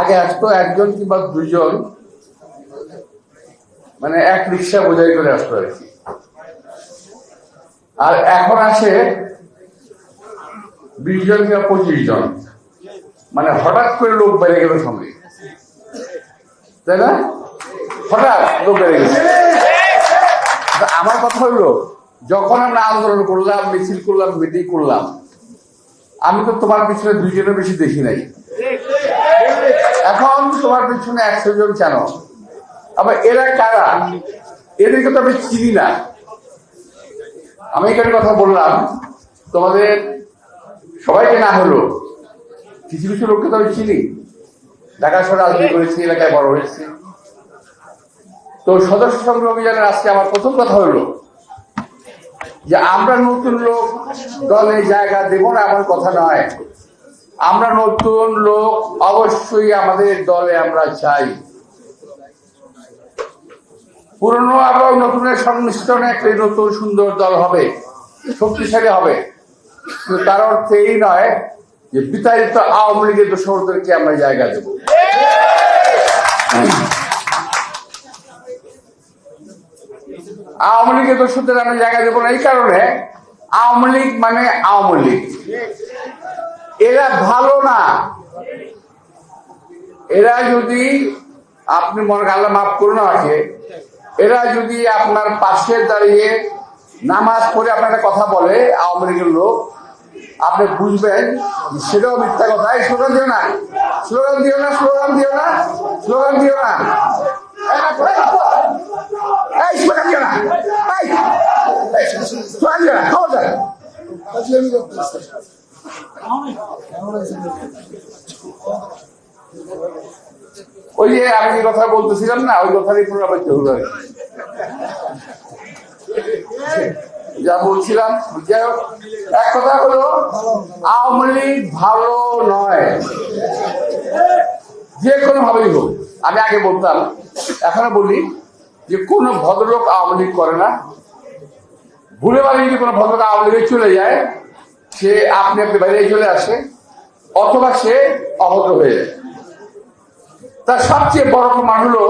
আগে আসতো একজন কিংবা দুজন মানে এক রিক্সা বোঝাই করে আসতো আর কি। আর এখন আসে বিশ জন কিংবা পঁচিশ জন। মানে হঠাৎ করে লোক বেড়ে গেল সঙ্গে। তাই না? হঠাৎ লোক বেড়ে তা আমার কথা হলো, যখন আমরা আন্দোলন করলাম, মিছিল করলাম, মিটিং করলাম, আমি তো তোমার পিছনে দুইজনের বেশি দেখি নাই। এখন তোমার পিছনে একশো জন কেন? আবার এরা কারা? এদেরকে তো আমি চিনি না। আমি এখানে কথা বললাম, তোমাদের সবাইকে না হলো, কিছু কিছু লোককে তো আমি চিনি। ঢাকা শহরে করেছি, এলাকায় বড় হয়েছি। তো সদস্য সংগ্রহ অভিযানের আজকে আমার প্রথম কথা হলো যে আমরা নতুন লোক, দলে জায়গা দেব না এমন কথা নয়। আমরা নতুন লোক, অবশ্যই আমাদের দলে আমরা চাই। পুরনো এবং নতুনের সংমিশ্রণে একটি নতুন সুন্দর দল হবে, শক্তিশালী হবে। তার অর্থ এই নয় যে বিতাড়িত আওয়ামী লীগের দোষরদেরকে আমরা জায়গা দেব। আওয়ামী লীগের দোষদের আমি জায়গা দেবো না, এই কারণে আওয়ামী লীগ মানে আওয়ামী লীগ। এরা ভালো না। এরা যদি আপনি মনে আল্লাহ মাফ করুন আমাকে, এরা যদি আপনার পাশে দাঁড়িয়ে নামাজ পড়ে আপনার কথা বলে, আওয়ামী লীগের লোক, আপনি বুঝবেন সেটাও মিথ্যা কথা। স্লোগান দিও না। স্লোগান দিও না, স্লোগান দিও না, স্লোগান দিও না। স্লোগান দিও না। ওই যে আমি কথা বলতেছিলাম না, ওই কথারই পুনরাবৃত্তি যা বলছিলাম এক কথা হলো, আওয়ামী লীগ ভালো নয়। যে কোনো ভাবেই হোক, আমি আগে বলতাম, এখনও বলি যে কোন ভদ্রলোক আওয়ামী লীগ করে না। ভুলে বাড়ি যদি কোনো ভদ্রলোক আওয়ামী লীগে চলে যায়। সে আপনি আপনি বাইরে চলে আসে, অথবা সে অভদ্র হয়ে তার সবচেয়ে বড় প্রমাণ হলো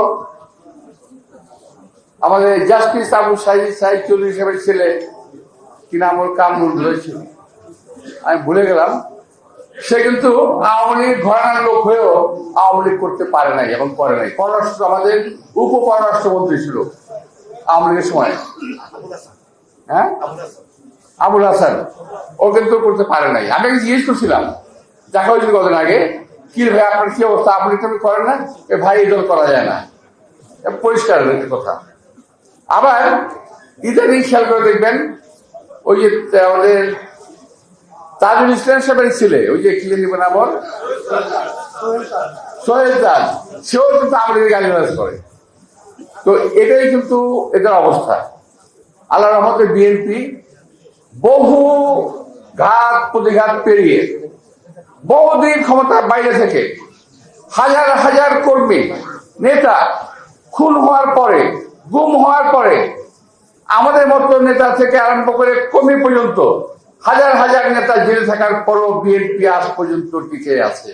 আমাদের জাস্টিস আবু সাহিদ সাহিদ চৌধুরী সাহেবের ছেলে কি নাম ওর কামরুল আমি ভুলে গেলাম, সে কিন্তু আওয়ামী লীগ ঘরানার লোক হয়েও আওয়ামী লীগ করতে পারে নাই এবং করে নাই। পররাষ্ট্র আমাদের উপ পররাষ্ট্রমন্ত্রী ছিল আওয়ামী লীগের সময়। হ্যাঁ? আবুল হাসান, ও কিন্তু করতে পারে নাই। আমি জিজ্ঞেস করছিলাম, দেখা হয়েছিল কদিন আগে? কি ভাই, আপনার কি অবস্থা? আপনি তো করেন না? এ ভাই দল করা যায় না। পরিষ্কার কথা। আবার ইদানিং খেয়াল করে দেখবেন, ওই যে আমাদের তাজুল ইসলাম সাহেবের ছেলে, ওই যে কি জানি নাম? ওর? সোহেল তাজ। সেও কিন্তু আমাদের গালি করে। তো এটাই কিন্তু এদের অবস্থা। আল্লাহ রহমতে বিএনপি বহু ঘাত প্রতিঘাত পেরিয়ে, বহুদিন ক্ষমতার বাইরে থেকে হাজার হাজার কর্মী, নেতা খুন হওয়ার পরে, গুম হওয়ার পরে, আমাদের মতো নেতা থেকে আরম্ভ করে কর্মী পর্যন্ত হাজার হাজার নেতা জেলে থাকার পরও বিএনপি আজ পর্যন্ত টিকে আছে।